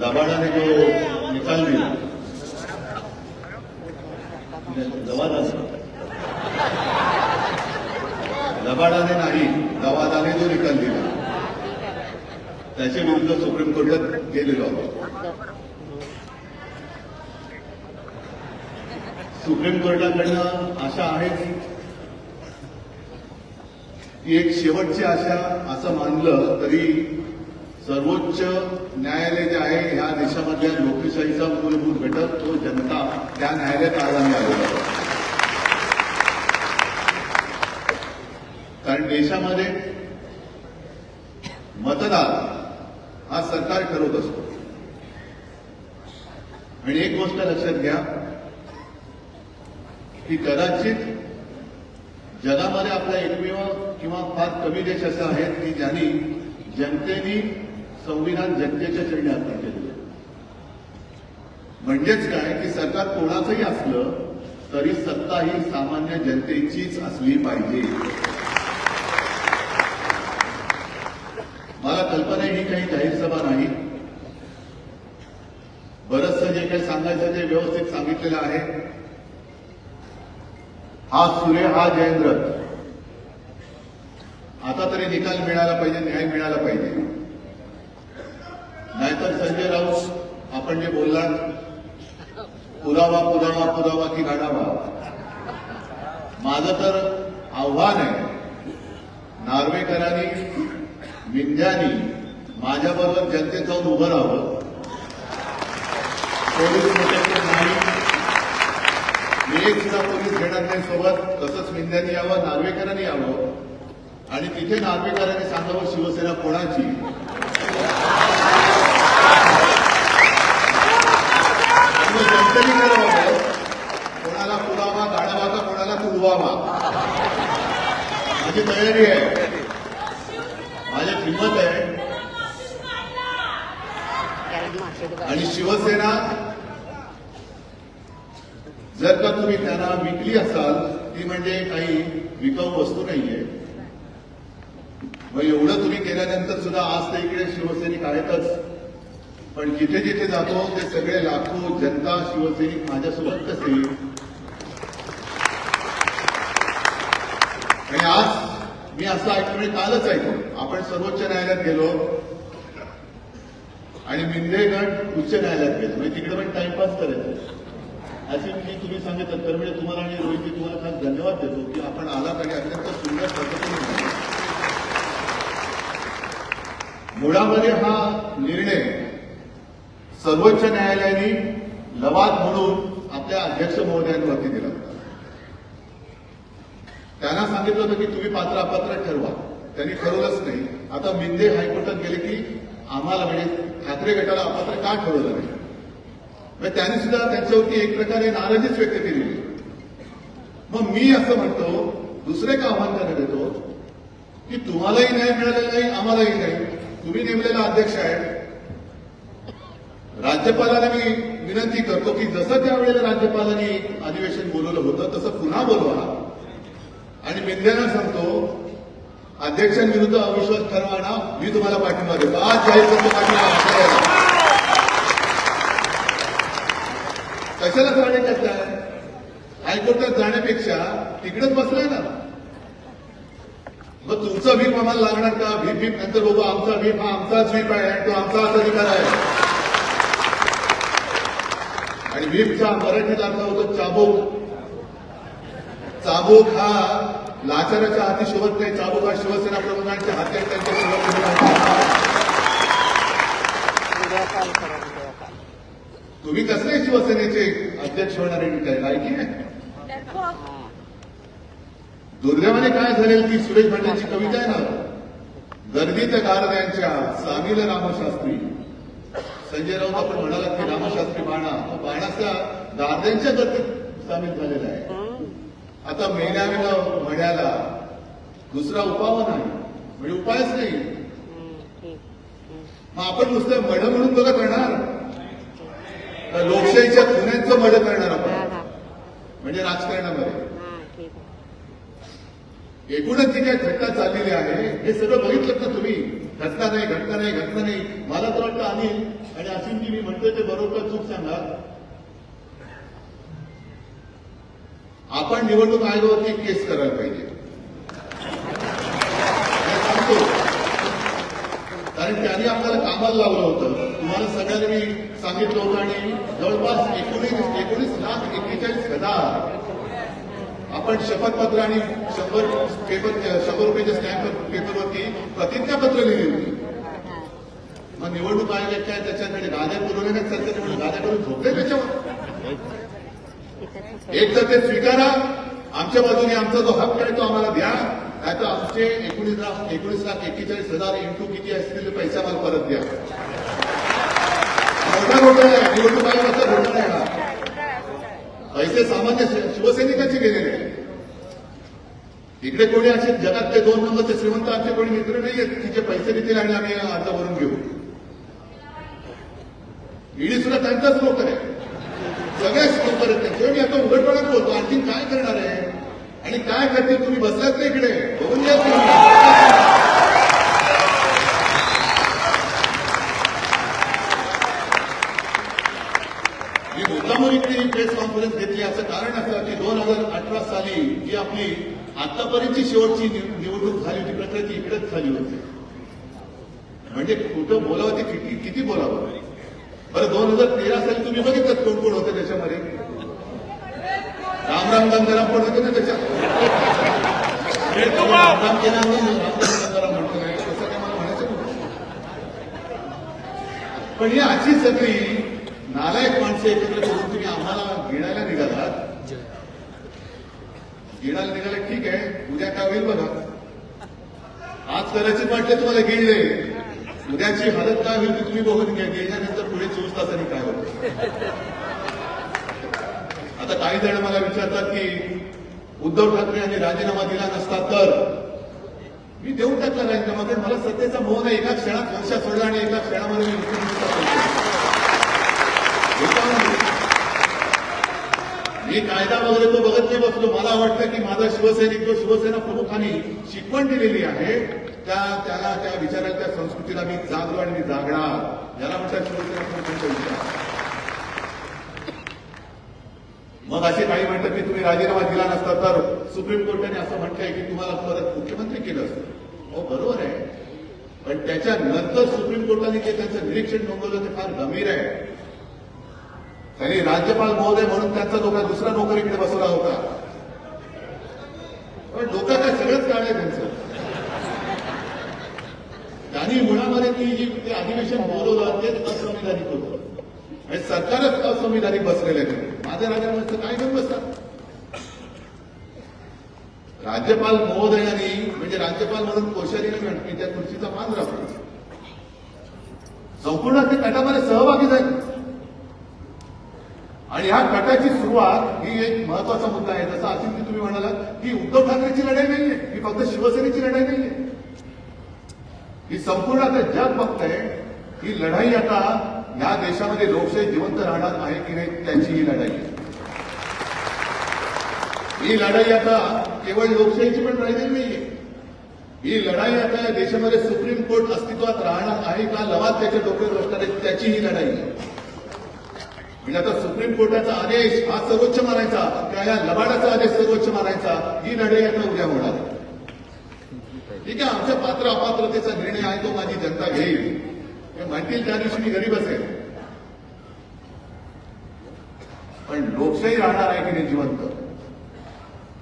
लबाडाने जो निकाल दिला लवादाने लबाडाने नाही लवादाने जो निकाल दिला. त्याच्या विरुद्ध सुप्रीम कोर्टात गेलेलो आहोत. सुप्रीम कोर्टाकडनं आशा आहेच की एक शेवटची आशा असं मानलं तरी सर्वोच्च न्यायालय जे आहे ह्या देशामधल्या लोकशाहीचा मूलभूत घटक तो जनता त्या न्यायालयात आगामी आलेला कारण देशामध्ये मतदार हा सरकार ठरवत असतो. आणि एक गोष्ट लक्षात घ्या की कदाचित जगामध्ये आपला एकमेव किंवा फार कमी देश असे आहेत की ज्यांनी जनतेनी संविधान जनतेच्या चरणी अर्पण केलेलं आहे. म्हणजेच काय की सरकार कोणाचंही असलं तरी सत्ता ही सामान्य जनतेचीच असली पाहिजे. मला कल्पना ही काही जाहीर सभा नाही. बरंचसं जे काही सांगायचं ते व्यवस्थित सांगितलेलं आहे. हा सूर्य हा जयेंद्र. आता तरी निकाल मिळाला पाहिजे न्याय मिळाला पाहिजे. तर संजय राऊत आपण जे बोललात पुरावा पुरावा पुरावा की गाडावा माझं तर आव्हान आहे नार्वेकरांनी मिंद्यानी माझ्याबरोबर जनतेत जाऊन उभं राहावं. पोलीस प्रोटेक्शन नाही. मी एक सुद्धा पोलीस घेणार नाही सोबत. तसंच मिंद्यांनी यावं नार्वेकरांनी यावं. आणि तिथे नार्वेकरांनी सांगावं शिवसेना कोणाची? आणि जनतेने कोणाला पुलावा गाडावा का कोणाला तुडवावा माझी तयारी आहे. माझी किंमत आहे. आणि शिवसेना जर का तुम्ही त्यांना विकली असाल ती म्हणजे काही विकाऊ वस्तू नाहीये. मग एवढं तुम्ही केल्यानंतर सुद्धा आज ते इकडे शिवसैनिक आहेतच. पण जिथे जिथे जातो ते सगळे लाखो जनता शिवसैनिक माझ्यासोबत कसे आणि आज मी असं ऐकलं म्हणजे कालच ऐकतो आपण सर्वोच्च न्यायालयात गेलो आणि मिंदे गट उच्च न्यायालयात गेलो. म्हणजे तिकडे पण टाइमपास करायचं. अशी मी तुम्ही सांगितलं तर म्हणजे तुम्हाला आणि रोहितजी तुम्हाला खास धन्यवाद देतो की आपण आलात आणि अत्यंत सुंदर पद्धतीने मुळामध्ये हा निर्णय सर्वोच्च न्यायालयाने लवाद म्हणून आपल्या अध्यक्ष महोदयांवरती दिला होता. त्यांना सांगितलं होतं की तुम्ही पात्र अपात्र ठरवा. त्यांनी ठरवलंच नाही. आता मिंदे हायकोर्टात गेले की आम्हाला म्हणजे ठाकरे गटाला अपात्र का ठरवलं नाही? मग त्यांनी सुद्धा त्यांच्यावरती एक प्रकारे नाराजीच व्यक्त केली. मग मी असं म्हणतो दुसरे का आव्हान करण्यात येतो? की तुम्हालाही न्याय मिळालेला नाही आम्हालाही नाही. तुम्ही नेमलेला अध्यक्ष आहे. राज्यपालाला मी विनंती करतो की जसं त्यावेळेला राज्यपालांनी अधिवेशन बोलवलं होतं तसं पुन्हा बोलवा. आणि मिंद्यांना सांगतो अध्यक्षांविरुद्ध अविश्वास ठरवाना मी तुम्हाला पाठिंबा देतो. आज जाहीर करतो पाठिंबा. कशाला जाणे करताय हायकोर्टात जाण्यापेक्षा तिकडेच बसलाय ना. मग तुमचा व्हीप आम्हाला लागणार का? व्हीप व्हीप नंतर बघू. आमचा व्हीप हा आमचाच व्हीप आहे आणि तो आमचाच अधिकार आहे. आणि व्हीपचा मराठीत अर्थ होतो चाबूक. चाबूक हा लाचाराच्या हाती शोभत नाही चाबूक हा शिवसेना प्रमुखांच्या हाती त्यांच्या शोभत तुम्ही कसले शिवसेनेचे अध्यक्ष होणारे काय लायकी दुर्दैवाने काय झालेल की सुरेश भाटेंची कविता आहे ना? गर्दीत गारद्यांच्या सामील रामशास्त्री. संजय राऊत आपण म्हणाला की रामशास्त्री बाणा तो बाणाच्या दाद्यांच्या गतीत सामील झालेला आहे. आता मेल्यानं म्हणाला दुसरा उपाव नाही म्हणजे उपायच नाही. मग आपण नुसतं मड म्हणून बघा करणार? लोकशाहीच्या खुन्यांचं मड करणार आपण. म्हणजे राजकारणामध्ये. एकूणच जी काही घटना चाललेली आहे हे सगळं बघितलं ना तुम्ही? घटना नाही घटना नाही घटना नाही. मला तर वाटतं अनिल आणि असीमजी मी म्हणतोय ते बरोबर चूक सांगा आपण निवडणूक आयोगावरती केस करायला पाहिजे. सांगतो. कारण त्यांनी आपल्याला कामाला लावलं होतं. तुम्हाला सगळ्यांनी मी सांगितलं होतं आणि जवळपास एकोणीस एकोणीस लाख एक्केचाळीस हजार आपण शपथपत्र आणि शंभर पेपर शंभर रुपयाच्या स्टॅम्प पेपरवरती प्रतिज्ञापत्र लिहिली होती. मग निवडणूक आयोग काय त्याच्याकडे गाद्या पुरवल्या नाही सरकारने गाद्या करून झोपले त्याच्यावर. एक तर ते स्वीकारा आमच्या बाजूने आमचा जो हक्क आहे तो आम्हाला द्या. नाही तर आमचे एकोणीस लाख एकोणीस लाख एक्केचाळीस हजार इंटू किती असतील पैसा पैसे आम्हाला परत द्या. मोठा घोटाळा आहे निवडणूक आयोगाचा घोटाळा आहे हा. पैसे सामान्य शिवसैनिकांचे गेलेले आहेत. इकडे कोणी असे जगातले दोन नंबरचे श्रीमंत आमचे कोणी मित्र नाही आहेत तिचे पैसे देतील आणि आम्ही अर्ज भरून घेऊ. ईडी सुद्धा त्यांचाच नोकर आहे. सगळ्याच नोकर आहेत. त्यांचे मी आता उघडपणा बोलतो आणखी काय करणार आहे? आणि काय करते तुम्ही? बसलात नाही इकडे? बघून घ्या तुम्ही मी मुद्दामून इकडे ही प्रेस कॉन्फरन्स घेतली याचं कारण असं की दोन हजार अठरा साली जी आपली आतापर्यंतची शेवटची निव- निवडणूक झाली होती प्रकृती इकडेच झाली होती. म्हणजे कुठं बोलावं ते किती किती बोलावं? बरं दोन हजार तेरा साली तुम्ही बघितलं कोण कोण होते त्याच्यामध्ये? रामराम गंगाराम पण होते ना त्याच्यात? रामराम केला गंगाराम म्हणतो नाही तसं काय मला म्हणायचं. पण ही अशी सगळी नालायक माणसं एकत्र करून तुम्ही आम्हाला गिळायला निघालात गिळायला निघाले ठीक आहे. उद्या काय होईल बघा. आज कदाचित वाटले तुम्हाला गेले उद्याची हालत काय होईल ती तुम्ही बघून घ्या. गेल्यानंतर पुढे चोवीस तासांनी काय होतं आता काही जण मला विचारतात की उद्धव ठाकरे यांनी राजीनामा दिला नसता तर? मी देऊन टाकला राजीनामा कारण मला सत्तेचा मोह नाही. एका क्षणात वर्षा सोडला आणि एका क्षणामध्ये मी मुख्यमंत्री झालो. एका- मी कायदा वगैरे तो बघत नाही बसलो. मला वाटतं की माझा शिवसैनिक जो शिवसेना प्रमुखांनी शिकवण दिलेली आहे त्या त्याला त्या विचारांच्या त्या संस्कृतीला मी जागलो आणि मी जागणार. याला म्हणतात शिवसेना प्रमुखांचा विचार. मग असे काही म्हणतात की तुम्ही राजीनामा दिला नसता तर सुप्रीम कोर्टाने असं म्हटलंय की तुम्हाला परत मुख्यमंत्री केलं असतं. हो बरोबर आहे. पण त्याच्यानंतर सुप्रीम कोर्टाने जे त्यांचं निरीक्षण नोंदवलं ते फार गंभीर आहे. त्यांनी राज्यपाल महोदय म्हणून त्यांचा लोक दुसरा नोकरीकडे बसला बसवला होता. पण डोकं काय सगळंच काय आहे त्यांचं. त्यांनी मुळामध्ये ती जी ते अधिवेशन बोलवलं तेच असंविधानिक होतं. आणि सरकारच असंविधानिक बसलेलं आहे. माझ्या राजांचं काय घेऊन बसतात? राज्यपाल महोदयांनी म्हणजे राज्यपाल म्हणून कोश्यारीने म्हटली त्या खुर्चीचा मान राखला संपूर्ण ते गटामध्ये सहभागी झाले. आणि ह्या गटाची सुरुवात ही एक महत्त्वाचा मुद्दा आहे. जसं असेल तुम्ही म्हणाला की उद्धव ठाकरेची लढाई नाहीये ही फक्त शिवसेनेची लढाई नाहीये. ही संपूर्ण आता जग बघतंय ही लढाई आता या देशामध्ये लोकशाही जिवंत राहणार आहे की नाही त्याची ही लढाई. आहे ही लढाई आता केवळ लोकशाहीची पण राहिलेली नाहीये. ही लढाई आता या देशामध्ये सुप्रीम कोर्ट अस्तित्वात राहणार आहे का लवाद त्याच्या डोक्यावर बसणार आहे त्याची ही लढाई. आहे म्हणजे आता सुप्रीम कोर्टाचा आदेश हा सर्वोच्च मानायचा किंवा या लबाडाचा आदेश सर्वोच्च मानायचा ही लढाई आता उद्या होणार ठीक आहे आमच्या पात्र अपात्रतेचा निर्णय आहे तो माझी जनता घेईल. ते म्हणतील त्या दिवशी मी घरी असेल पण लोकशाही राहणार आहे की नाही जिवंत?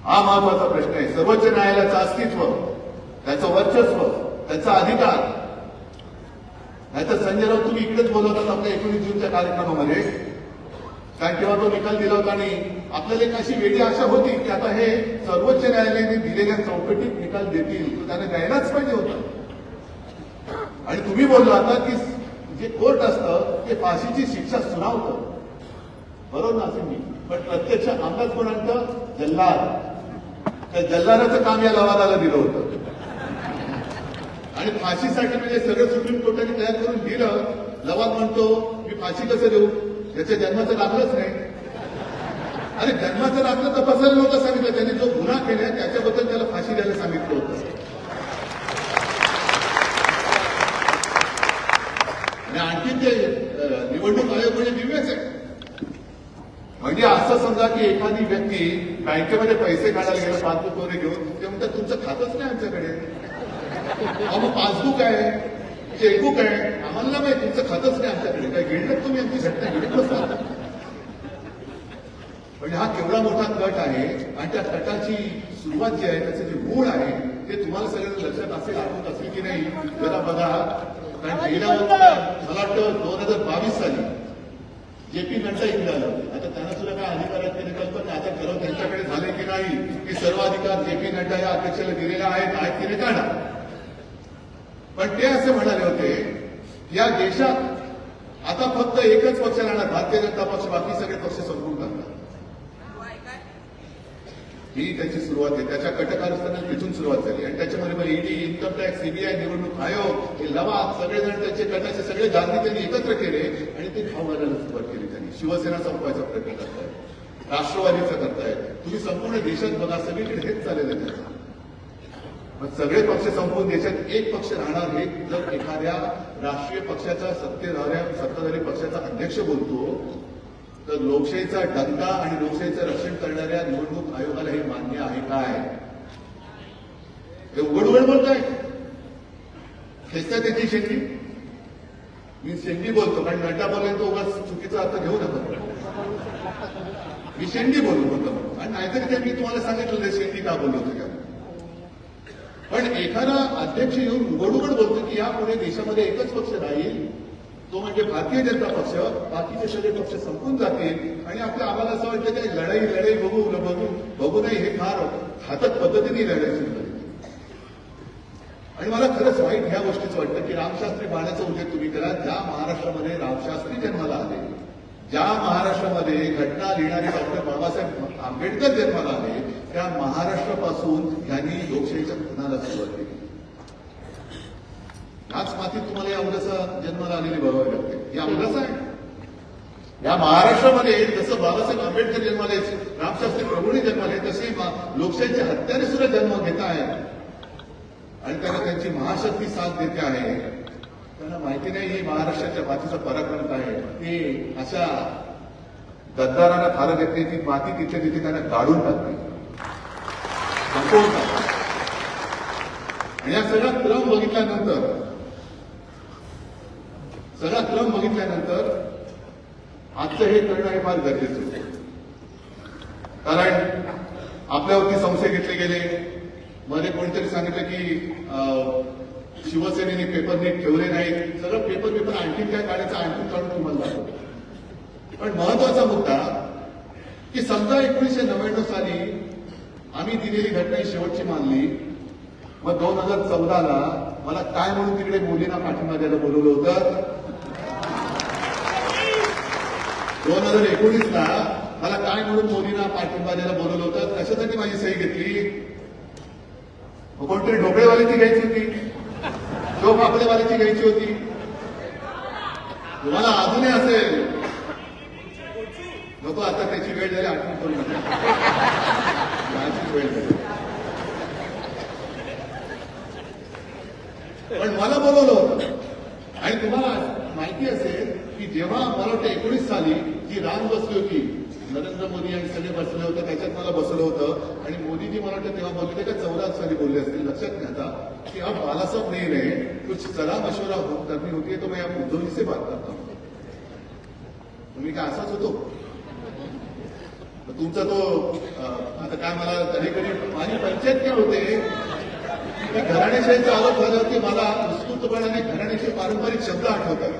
हा महत्त्वाचा प्रश्न आहे. सर्वोच्च न्यायालयाचं अस्तित्व त्याचं वर्चस्व त्याचा अधिकार. नाहीतर संजय राऊत तुम्ही इकडेच बोलवतात आपल्या एकोणीस जूनच्या कार्यक्रमामध्ये. कारण तेव्हा तो निकाल दिला होता आणि आपल्याला एक अशी वेगळी आशा होती की आता हे सर्वोच्च न्यायालयाने दिलेल्या चौकटीत निकाल देतील. त्याने द्यायलाच पाहिजे होतं. आणि तुम्ही बोलला आता की जे कोर्ट असतं ते फाशीची शिक्षा सुनावतं. बरोबर ना असं मी. पण प्रत्यक्ष अंदाज कोण आणतं जल्लाद. त्या जल्लादाचं काम या लवादाला दिलं होतं. आणि फाशीसाठी म्हणजे सगळं सुप्रीम कोर्टाने तयार करून दिलं. लवाद म्हणतो मी फाशी कसं देऊ? त्याच्या जन्माचं लागलंच नाही. अरे जन्माचं दाखलं तपासायला नव्हतं सांगितलं. त्याने जो गुन्हा केला त्याच्याबद्दल त्याला फाशी द्यायला सांगितलं होतं. आणि आणखी ते निवडणूक आयोग म्हणजे दिव्यच आहे. म्हणजे असं समजा की एखादी व्यक्ती बँकेमध्ये पैसे काढायला गेला पासबुक वगैरे घेऊन ते म्हणतात तुमचं खातच नाही आमच्याकडे. अहो मग पासबुक आहे चेकबुक आहे. आम्हाला नाही माहिती तुमचं खातच नाही आमच्याकडे. काय गिळलं तुम्ही आमची घटना गिळत बसला म्हणजे हा केवढा मोठा कट आहे आणि त्या कटाची सुरुवात जी आहे त्याचं जे मूळ आहे ते तुम्हाला सगळ्यांना लक्षात असेल आठवत असेल की नाही? जरा बघा. कारण गेल्या मला वाटतं दोन हजार बावीस साली जे पी नड्डा इकडे आलं. आता त्यांना सुद्धा काय अधिकार आहेत त्याने कल्पना आता खरं त्यांच्याकडे झाले की नाही? की सर्व अधिकार जे पी नड्डा या अध्यक्षाला दिलेले आहेत आहेत की नाही काढा पण ते असे म्हणाले होते या देशात आता फक्त एकच पक्ष राहणार भारतीय जनता पक्ष बाकी सगळे पक्ष संपून टाकणार ही त्याची सुरुवात आहे. त्याच्या कटकारस्थाना तिथून सुरुवात झाली. आणि त्याच्यामध्ये मग ईडी इन्कम टॅक्स सीबीआय निवडणूक आयोग हे लवा सगळेजण त्याचे करण्याचे सगळे गांधी त्यांनी एकत्र केले आणि ते खाऊ घालायला सुरुवात केली त्यांनी. शिवसेना संपवायचा प्रयत्न करतायत. राष्ट्रवादीचा करतायत. तुम्ही संपूर्ण देशात बघा सगळीकडे हेच चाललेलं आहे. त्याचं. मग सगळे पक्ष संपवून देशात एक पक्ष राहणार हे जर एखाद्या राष्ट्रीय पक्षाच्या सत्तेधाऱ्या सत्ताधारी पक्षाचा अध्यक्ष बोलतो तर लोकशाहीचा डंका आणि लोकशाहीचं रक्षण करणाऱ्या निवडणूक आयोगाला हे मान्य आहे काय? हे उघड उघड बोलताय खेचता त्याची शेंडी? मी शेंडी बोलतो कारण नड्डा बोलेल तो उगाच चुकीचा अर्थ घेऊ नका. मी शेंडी बोलू बोलतो. आणि नाहीतरी ते मी तुम्हाला सांगितलं शेंडी का बोललो होतो? पण एखादा अध्यक्ष येऊन उघड बोलतो की यापुढे देशामध्ये एकच पक्ष राहील तो म्हणजे भारतीय जनता पक्ष बाकीचे सगळे पक्ष संपून जातील आणि आपल्या आम्हाला असं वाटतं की लढाई लढाई बघू न बघू बघू नाही हे फार घातक पद्धतीने लढायची होती. आणि मला खरंच वाईट ह्या गोष्टीचं वाटतं की रामशास्त्री बाण्याचा उल्लेख तुम्ही करा ज्या महाराष्ट्रामध्ये रामशास्त्री जन्माला आले ज्या महाराष्ट्रामध्ये घटना लिहिणारे डॉक्टर बाबासाहेब आंबेडकर जन्माला आले त्या महाराष्ट्रापासून यांनी लोकशाहीच्या खुनाला सुरुवात केली. याच मातीत तुम्हाला या मुलाचा जन्माला आलेली बघावी लागते या मुलाचा आहे. या महाराष्ट्रामध्ये जसं बाबासाहेब आंबेडकर जन्माले रामशास्त्री प्रभूंनी जन्माले तसे लोकशाहीच्या हत्याने सुद्धा जन्म घेत आहेत. आणि त्यांना त्यांची महाशक्ती साथ देते आहे. त्यांना माहिती नाही ही महाराष्ट्राच्या मातीचा पराक्रम काय आहे. ते अशा गद्दारांना थारा देत नाही ती माती तिथे तिथे त्यांना गाडून टाकते संपवून आणि या सगळा क्रम बघितल्यानंतर सगळा क्रम बघितल्यानंतर आजचं हे करणं हे फार गरजेचं होतं. कारण आपल्यावरती संशय घेतले गेले. मध्ये कोणीतरी सांगितलं की शिवसेनेने पेपर नीट ठेवले नाहीत. सगळं पेपर पेपर आणखी काय काढायचं आणखी काढून तुम्हाला दाखवतो. पण महत्त्वाचा मुद्दा की समजा एकोणीसशे नव्याण्णव साली आम्ही दिलेली घटना ही शेवटची मानली. मग दोन हजार चौदाला मला काय म्हणून तिकडे मोदींना पाठिंबा द्यायला बोलवलं होतं? दोन हजार एकोणीसला मला काय म्हणून मोदींना पाठिंबा द्यायला बोलवलं होतं? कशासाठी माझी सही घेतली? कोणतरी ढोकळेवाल्याची घ्यायची होती? तो पापडेवाल्याची घ्यायची होती? तुम्हाला अजूनही असेल. नको आता त्याची वेळ झाली आठवण करू नका पण मला बोलवलं होतं. आणि तुम्हाला माहिती असेल की जेव्हा मला वाटतं एकोणीस साली जी रांग बसली होती नरेंद्र मोदी आणि सगळे बसले होते त्याच्यात मला बसलं होतं. आणि मोदीजी मला वाटतं तेव्हा बोलले का चौदा साली बोलले असतील. लक्षात नहीं आता की अब बालासाहेब नाही रे कुछ सलाह मशवरा करणी होती तो मैं आप उद्धव जी से बात करता हूँ तुम्ही काय असाच होतो? तुमचा तो आता काय मला कधी कधी माझी पंचायत काय होते. मी घराणेशाहीचा आरोप झाल्यावरती मला उत्स्फूर्तपणाने घराण्याचे पारंपरिक शब्द आठवतात.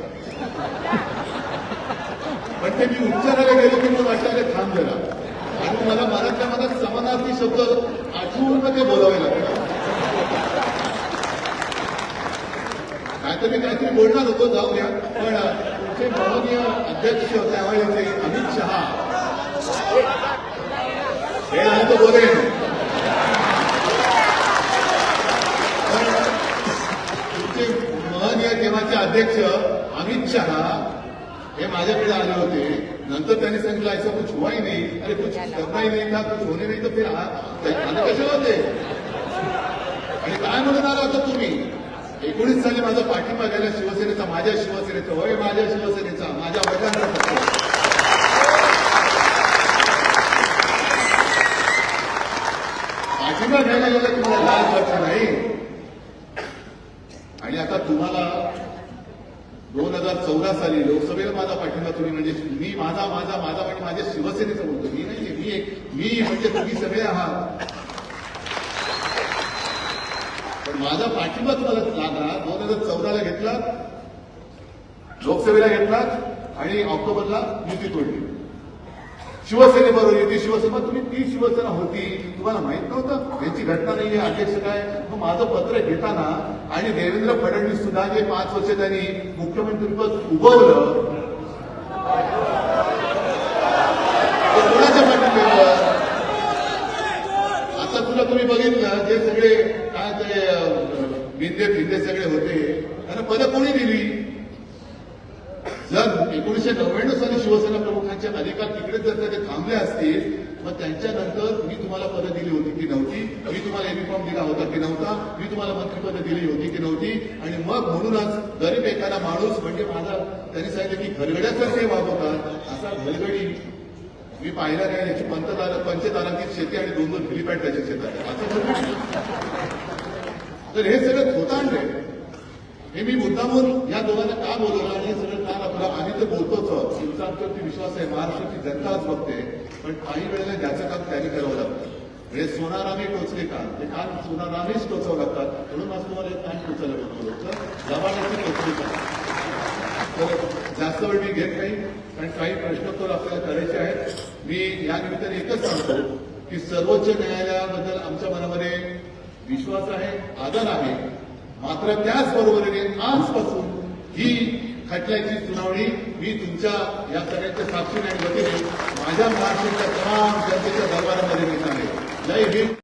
पण ते मी उच्चारायला गेलो की मला वाटतं थांब जरा आणि मला मनातल्या मनात समानार्थी शब्द आठवून ते बोलावे लागतात काहीतरी काहीतरी बोलणार होतो जाऊया पण तुमचे माननीय अध्यक्ष त्यावेळेचे अमित शहा हे आहे तो तुमचे महनीय जेव्हाचे अध्यक्ष अमित शहा हे माझ्याकडे आले होते नंतर त्यांनी सांगितलं ऐसा कुछ हुआ ही नहीं अरे कुछ करना ही नहीं था कुछ होणे नाही तर फिर आले कसे होते आणि काय म्हणून आला होता तुम्ही एकोणीस साली माझा पाठिंबा गेला शिवसेनेचा माझ्या शिवसेनेचा होय माझ्या शिवसेनेचा माझ्या वडिलांना फक्त. पाठिंबा घ्यायला गेला तुम्हाला लाज वाटत नाही आणि आता तुम्हाला दोन हजार चौदा साली लोकसभेला माझा पाठिंबा तुम्ही म्हणजे मी माझा माझा माझा म्हणजे माझ्या शिवसेनेचा बोलतो मी नाही मी एक मी म्हणजे तुम्ही सगळे आहात. पण माझा पाठिंबा तुम्हाला लागला दोन हजार चौदाला घेतला लोकसभेला घेतला आणि ऑक्टोबरला युती तोडली. शिवसेनेबरोबर युती शिवसेना तुम्ही ती शिवसेना होती तुम्हाला माहीत नव्हतं. याची घटना नाही आहे अध्यक्ष काय? मग माझं पत्र घेताना आणि देवेंद्र फडणवीस सुद्धा जे पाच वर्ष त्यांनी मुख्यमंत्रीपद उभवलं ते कोणाच्या पाठिंब्यावर आता तुला तुम्ही बघितलं जे सगळे काय ते बिंदे फिंदे सगळे होते त्यांना पदं कोणी दिली? जर एकोणीशे नव्याण्णव साली शिवसेना प्रमुखांचे अधिकार तिकडे जर का ते थांबले असतील मग त्यांच्यानंतर मी तुम्हाला पदं दिली होती की नव्हती? मी तुम्हाला युनिफॉर्म दिला होता की नव्हता? मी तुम्हाला मंत्रिपदं दिली होती की नव्हती? आणि मग म्हणूनच गरीब एखादा माणूस म्हणजे माझा त्यांनी सांगितलं की घरगड्यासारखे वागवतात असा घरगडी मी पाहिलं काय याची पंचदार पंचतारांकित शेती आणि दोन दोन हेलिपॅड त्याच्या शेतात आहे. असं तर हे सगळं थोतांड आहे. हे मी मुद्दामून या दोघांना का बोलवलं आणि हे सगळं का आपलं आम्ही तर बोलतोच. आहोत. तुमचा विश्वास आहे. महाराष्ट्राची जनताच बघते. पण काही वेळेला ज्याचं काम त्यांनी करावं लागतं. हे सोनारामी टोचले का? ते काल सोनारामीच टोचावं लागतात. म्हणून आज तुम्हाला एक काय टोचायला बोलवलं होतं टोचली का? तर जास्त वेळ मी घेत नाही कारण काही प्रश्नोत्तर आपल्याला करायचे आहेत. मी या निमित्ताने एकच सांगतो की सर्वोच्च न्यायालयाबद्दल आमच्या मनामध्ये विश्वास आहे आदर आहे. मात्र त्याचबरोबरीने आजपासून ही खटल्याची सुनावणी मी तुमच्या या सगळ्यांच्या साक्षीने आणि वतीने माझ्या महाराष्ट्राच्या तमाम जनतेच्या दरबारामध्ये घेत आहे. जय हिंद.